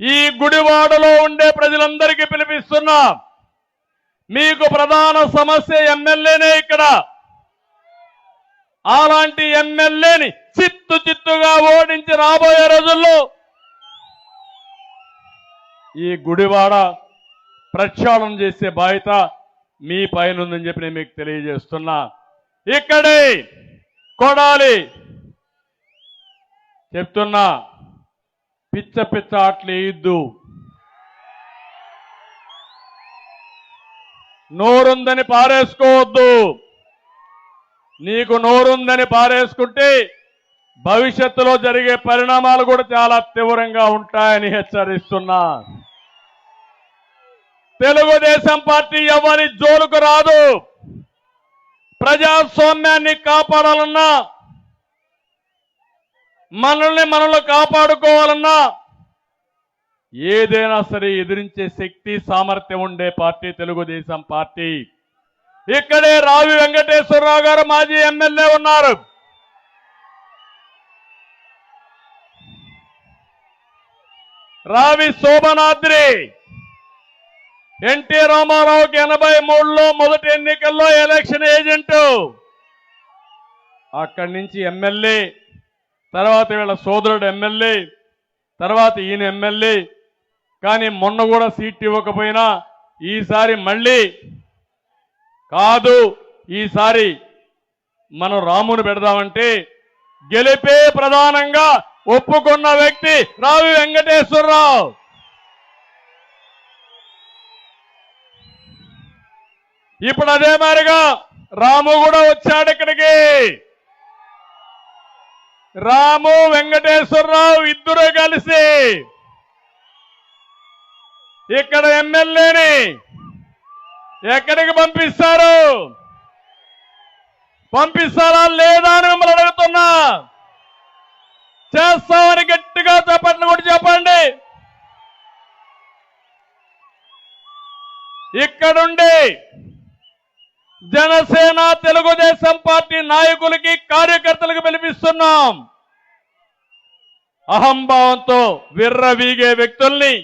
ఈ గుడివాడలో ఉండే ప్రజలందరికీ పిలిపిస్తున్నా. మీకు ప్రధాన సమస్య ఎమ్మెల్యేనే ఇక్కడ. అలాంటి ఎమ్మెల్యేని చిత్తు చిత్తుగా ఓడించి రాబోయే రోజుల్లో ఈ గుడివాడ ప్రక్షాళన చేసే బాధ్యత మీ పైన ఉందని చెప్పి నేను మీకు తెలియజేస్తున్నా. ఇక్కడే కొడాలి చెప్తున్నా. పిచ్చ పిచ్చ ఆటలేయొద్దు నోరుందని పారేసుకోవద్దు. నీకు నోరుందని పారేసుకుంటే భవిష్యత్తులో జరిగే పరిణామాలు కూడా చాలా తీవ్రంగా ఉంటాయని హెచ్చరిస్తున్నా. తెలుగుదేశం పార్టీ ఎవరి జోలుకు రాదు. ప్రజాస్వామ్యాన్ని కాపాడాలన్నా మనల్ని మనలో కాపాడుకోవాలన్నా ఏదైనా సరే ఎదిరించే శక్తి సామర్థ్యం ఉండే పార్టీ తెలుగుదేశం పార్టీ. ఇక్కడే రావి వెంకటేశ్వరరావు గారు మాజీ ఎమ్మెల్యే ఉన్నారు. రావి శోభనాద్రి ఎన్టీ రామారావుకి ఎనభై మూడులో మొదటి ఎన్నికల్లో ఎలక్షన్ ఏజెంట్. అక్కడి నుంచి ఎమ్మెల్యే తర్వాత వీళ్ళ సోదరుడు ఎమ్మెల్యే తర్వాత ఈయన ఎమ్మెల్యే. కానీ మొన్న కూడా సీట్ ఇవ్వకపోయినా ఈసారి మళ్ళీ కాదు ఈసారి మనం రామును పెడదామంటే గెలిపే ప్రధానంగా ఒప్పుకున్న వ్యక్తి రావి వెంకటేశ్వరరావు. ఇప్పుడు అదే మారిగా రాము కూడా వచ్చాడు ఇక్కడికి. రాము వెంకటేశ్వరరావు ఇద్దరు కలిసి ఇక్కడ ఎమ్మెల్యేని ఎక్కడికి పంపిస్తారు? పంపిస్తారా లేదా అని మిమ్మల్ని అడుగుతున్నా. చేస్తామని గట్టిగా చెప్పండి కూడా చెప్పండి. ఇక్కడుండి జనసేన తెలుగుదేశం పార్టీ నాయకులకి కార్యకర్తలకు పిలిపిస్తున్నాం. అహంభావంతో విర్రవీగే వ్యక్తుల్ని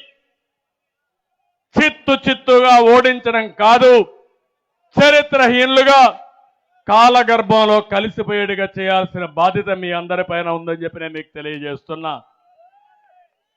చిత్తు చిత్తుగా ఓడించడం కాదు చరిత్రహీనులుగా కాలగర్భంలో కలిసిపోయేట్టుగా చేయాల్సిన బాధ్యత మీ అందరిపైన ఉందని చెప్పి నేను మీకు తెలియజేస్తున్నా.